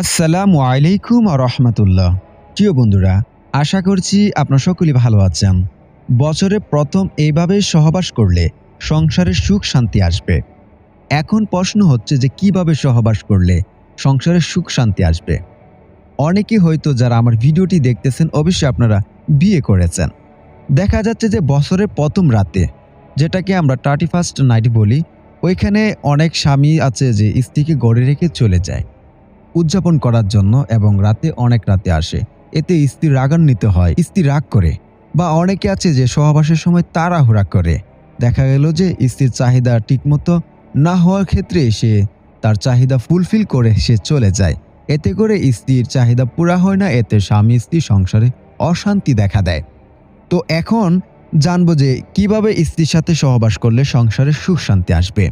আসসালামু আলাইকুম রহমতুল্লাহ। প্রিয় বন্ধুরা, আশা করছি আপনার সকলেই ভালো আছেন। বছরে প্রথম এইভাবে সহবাস করলে সংসারের সুখ শান্তি আসবে। এখন প্রশ্ন হচ্ছে যে কীভাবে সহবাস করলে সংসারের সুখ শান্তি আসবে? অনেকে হয়তো যারা আমার ভিডিওটি দেখতেছেন, অবশ্যই আপনারা বিয়ে করেছেন। দেখা যাচ্ছে যে বছরের প্রথম রাতে, যেটাকে আমরা থার্টি ফার্স্ট নাইট বলি, ওইখানে অনেক স্বামী আছে যে স্ত্রীকে গড়ে রেখে চলে যায়। উদযাপন করার জন্য এবং রাতে অনেক রাতে আসে। এতে স্ত্রী রাগান্বিত হয়, স্ত্রী রাগ করে বা অনেকে আছে যে সহবাসের সময় তাড়াহুড়া করে। দেখা গেল যে স্ত্রীর চাহিদা ঠিকমতো না হওয়ার ক্ষেত্রে সে তার চাহিদা ফুলফিল করে সে চলে যায়। এতে করে স্ত্রীর চাহিদা পুরা হয় না, এতে স্বামী স্ত্রী সংসারে অশান্তি দেখা দেয়। তো এখন জানব যে কীভাবে স্ত্রীর সাথে সহবাস করলে সংসারে সুখ শান্তি আসবে।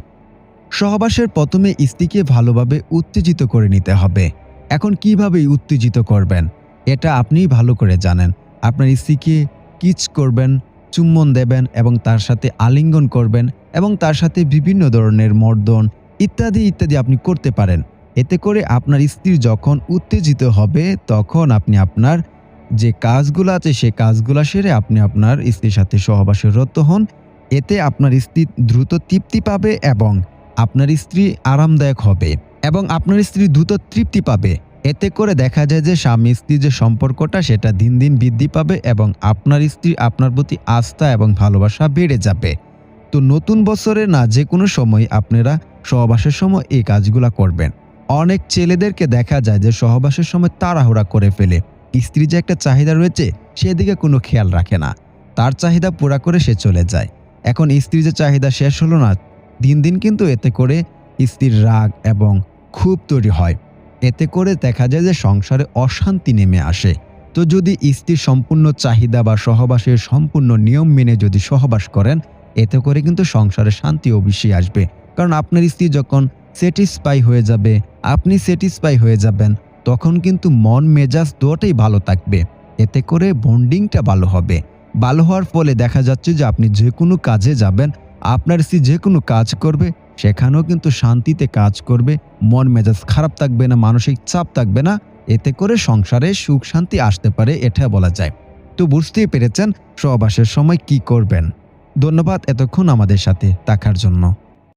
সহবাসের প্রথমে স্ত্রীকে ভালোভাবে উত্তেজিত করে নিতে হবে। এখন কীভাবে উত্তেজিত করবেন? এটা আপনিই ভালো করে জানেন। আপনার স্ত্রীকে কিচ করবেন, চুম্বন দেবেন এবং তার সাথে আলিঙ্গন করবেন এবং তার সাথে বিভিন্ন ধরনের মর্দন ইত্যাদি ইত্যাদি আপনি করতে পারেন। এতে করে আপনার স্ত্রী যখন উত্তেজিত হবে, তখন আপনি আপনার যে কাজগুলো আছে, সে কাজগুলো সেরে আপনি আপনার স্ত্রীর সাথে সহবাসে রত হন। এতে আপনার স্ত্রী দ্রুত তৃপ্তি পাবে এবং আপনার স্ত্রী আরামদায়ক হবে এবং আপনার স্ত্রী দ্রুত তৃপ্তি পাবে। এতে করে দেখা যায় যে স্বামী স্ত্রীর যে সম্পর্কটা, সেটা দিন দিন বৃদ্ধি পাবে এবং আপনার স্ত্রী আপনার প্রতি আস্থা এবং ভালোবাসা বেড়ে যাবে। তো নতুন বছরে না যে কোনো সময় আপনারা সহবাসের সময় এই কাজগুলা করবেন। অনেক ছেলেদেরকে দেখা যায় যে সহবাসের সময় তাড়াহুড়া করে ফেলে। স্ত্রী যে একটা চাহিদা রয়েছে, সেদিকে কোনো খেয়াল রাখে না। তার চাহিদা পুরা করে সে চলে যায়। এখন স্ত্রীর যে চাহিদা শেষ হলো না দিন দিন কিন্তু এতে করে স্ত্রীর রাগ এবং ক্ষোভ তৈরি হয়। এতে করে দেখা যায় যে সংসারে অশান্তি নেমে আসে। তো যদি স্ত্রীর সম্পূর্ণ চাহিদা বা সহবাসের সম্পূর্ণ নিয়ম মেনে যদি সহবাস করেন, এতে করে কিন্তু সংসারে শান্তি অবশ্যই আসবে। কারণ আপনার স্ত্রী যখন স্যাটিসফাই হয়ে যাবে, আপনি স্যাটিসফাই হয়ে যাবেন, তখন কিন্তু মন, মেজাজ দুটোই ভালো থাকবে। এতে করে বন্ডিংটা ভালো হবে। ভালো হওয়ার ফলে দেখা যাচ্ছে যে আপনি যে কোনো কাজে যাবেন আপনার স্ত্রী যে কোনো কাজ করবে, সেখানেও কিন্তু শান্তিতে কাজ করবে, মন মেজাজ খারাপ থাকবে না, মানসিক চাপ থাকবে না, এতে করে সংসারে সুখ শান্তি আসতে পারে এটা বলা যায়। তো বুঝতেই পেরেছেন সহবাসের সময় কি করবেন। ধন্যবাদ এতক্ষণ আমাদের সাথে থাকার জন্য।